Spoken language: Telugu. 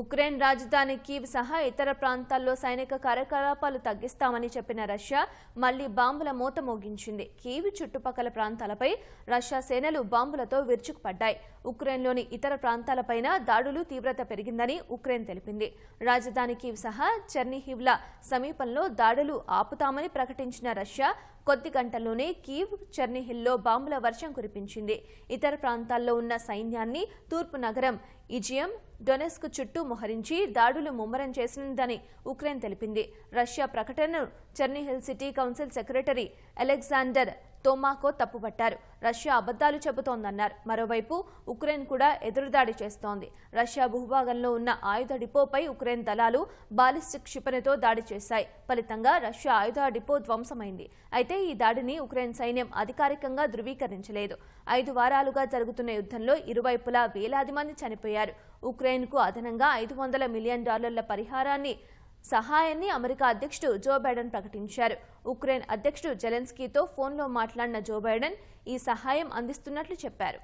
ఉక్రెయిన్ రాజధాని కీవ్ సహా ఇతర ప్రాంతాల్లో సైనిక కార్యకలాపాలు తగ్గిస్తామని చెప్పిన రష్యా మళ్ళీ బాంబుల మూత మోగించింది. కీవ్ చుట్టుపక్కల ప్రాంతాలపై రష్యా సేనలు బాంబులతో విరుచుకుపడ్డాయి. ఉక్రెయిన్లోని ఇతర ప్రాంతాలపైన దాడులు తీవ్రత పెరిగిందని ఉక్రెయిన్ తెలిపింది. రాజధాని కీవ్ సహా చెర్నిహివ్ల సమీపంలో దాడులు ఆపుతామని ప్రకటించిన రష్యా కొద్ది గంటల్లోనే కీవ్ చెర్నిహిల్లో బాంబుల వర్షం కురిపించింది. ఇతర ప్రాంతాల్లో ఉన్న సైన్యాన్ని తూర్పు నగరం ఇజియం డొనెస్క్ చుట్టూ మోహరించి దాడులు ముమ్మరం చేసిందని ఉక్రెయిన్ తెలిపింది. రష్యా ప్రకటనను Chernihiv city council secretary Alexander తోమాకో తప్పుపట్టారు. రష్యా అబద్దాలు చెబుతోందన్నారు. మరోవైపు ఉక్రెయిన్ కూడా ఎదురుదాడి చేస్తోంది. రష్యా భూభాగంలో ఉన్న ఆయుధ డిపోపై ఉక్రెయిన్ దళాలు బాలిస్టిక్ క్షిపణితో దాడి చేశాయి. ఫలితంగా రష్యా ఆయుధ డిపో ధ్వంసమైంది. అయితే ఈ దాడిని ఉక్రెయిన్ సైన్యం అధికారికంగా ధృవీకరించలేదు. ఐదు వారాలుగా జరుగుతున్న యుద్ధంలో ఇరువైపులా వేలాది మంది చనిపోయారు. ఉక్రెయిన్కు అదనంగా ఐదు వందల మిలియన్ డాలర్ల పరిహారాన్ని సహాయాన్ని అమెరికా అధ్యక్షుడు జో బైడెన్ ప్రకటించారు. ఉక్రెయిన్ అధ్యక్షుడు జెలెన్స్కీతో ఫోన్లో మాట్లాడిన జో బైడెన్ ఈ సహాయం అందిస్తున్నట్లు చెప్పారు.